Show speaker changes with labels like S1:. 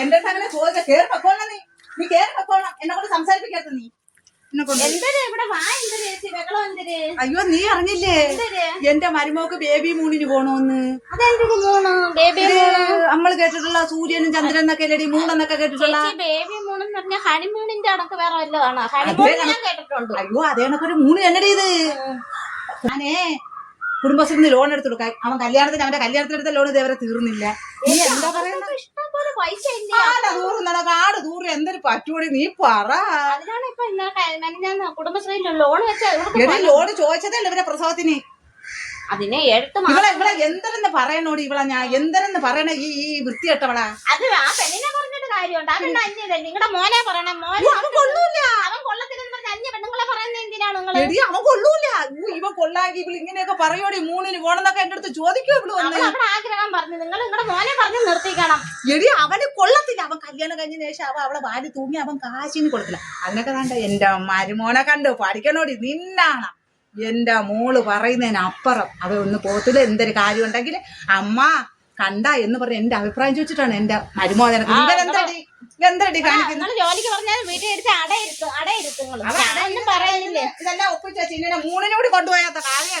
S1: എന്റെ അടുത്ത് അങ്ങനെ ചോദിക്കാം കേറി പൊക്കോളാം നീ. നീ കേറി പൊക്കോളാം എന്നെ കൊണ്ട് സംസാരിപ്പിക്കാത്ത നീ. എന്നെ
S2: എന്തൊരു? ഇവിടെ വാ എന്തൊരു? ചേച്ചി ബഹളം
S1: അയ്യോ നീ അറിഞ്ഞില്ലേ? എന്റെ മരുമോക്ക് ബേബി മൂണിന് പോണോന്ന്. നമ്മൾ കേട്ടിട്ടുള്ള സൂര്യനും ചന്ദ്രൻ എന്നൊക്കെ അല്ലെടി മൂണെന്നൊക്കെ കേട്ടിട്ടുള്ള
S2: ബേബി മൂണെന്ന് പറഞ്ഞ ഹണിമൂണിന്റെ അടക്ക് വേറെ വല്ലതാണോ? ഹണിമൂൺ ഞാൻ കേട്ടിട്ടുണ്ട്.
S1: അയ്യോ അതേ ഒരു മൂണ് എന്നടി ഇത്. ഞാനേ കുടുംബശ്രീന്ന് ലോൺ എടുത്തു കൊടുക്കാം അവൻ കല്യാണത്തിന് അവന്റെ കല്യാണത്തിനെടുത്ത ലോൺ ഇതേവരെ തീർന്നില്ല. നീ എന്താ പറയുന്നത്
S2: പൈസ ഇല്ല?
S1: ആല ദൂറുന്നട കാട് ദൂരം എന്തൊരു പറ്റൂടി നീ പറ.
S2: അതിനാണ് ഇപ്പൊ ഞാൻ കുടുംബശ്രീയിൽ ലോൺ വെച്ച
S1: എടി ലോൺ ചോദിച്ചതല്ലേ ഇവരെ പ്രസവത്തിന്.
S2: അതിനെ എടുത്ത്
S1: ഇവളെ ഇവളെ എന്തരെന്ന് പറയണോടി ഇവളെ ഞാൻ? എന്തരെന്ന് പറയണ ഈ ഈ വൃത്തികെട്ടവളാ?
S2: അത് ആ പെണ്ണിനെ പറഞ്ഞിട്ട് കാര്യമുണ്ട്. അതുകൊണ്ട് അന്യത നിങ്ങളുടെ മോനെ പറയണം. മോനെ
S1: അവൻ കൊള്ളൂല.
S2: അവൻ കൊള്ളത്തില്ലെന്ന് പറഞ്ഞ അന്യ പെണ്ണുങ്ങളെ പറയുന്നത് എന്തിനാണ് നിങ്ങൾ
S1: അവൻ കൊള്ളൂല. കൊള്ളാങ്കി ഇവൾ ഇങ്ങനെയൊക്കെ പറയോടി മൂന്നിന് പോണെന്നൊക്കെ എന്റെ അടുത്ത് ചോദിക്കോ ഇവൾ വന്ന്?
S2: ആഗ്രഹം പറഞ്ഞു. നിങ്ങൾ നിങ്ങളുടെ മോനെ പറഞ്ഞ് നിർത്തിക്കണം.
S1: എടി അവന് കൊള്ളത്തില്ല. അവൻ കല്യാണം കഴിഞ്ഞ ശേഷം അവൻ അവളെ വാരി തൂങ്ങി അവൻ കാശിന് കൊടുത്തില്ല. അതിനൊക്കെ കണ്ട എന്റെ മരുമോനെ കണ്ടു? പഠിക്കണോടി നിന്നാണ്. എന്റെ മോൾ പറയുന്നതിന് അപ്പുറം. അവ ഒന്ന് പോത്തില്ല എന്തൊരു കാര്യം ഉണ്ടെങ്കിൽ അമ്മ കണ്ട എന്ന് പറഞ്ഞ എന്റെ അഭിപ്രായം ചോദിച്ചിട്ടാണ് എന്റെ മരുമോനെ ഇവൻ എന്തടി എന്തടി കാണിക്കുന്നത്
S2: നിങ്ങൾ ജോലിക്ക് പറഞ്ഞാൽ വീട്ടിൽ എടുത്ത് അടയിരുത്തും അടയിരുത്തും നിങ്ങൾ
S1: അവൻ
S2: ഒന്നും പറയുന്നില്ലേ
S1: ഇതെല്ലാം ഒപ്പിച്ച ചിന്നിനെ മൂന്നിനോട് കൊണ്ടുപോയാത്ത കാര്യം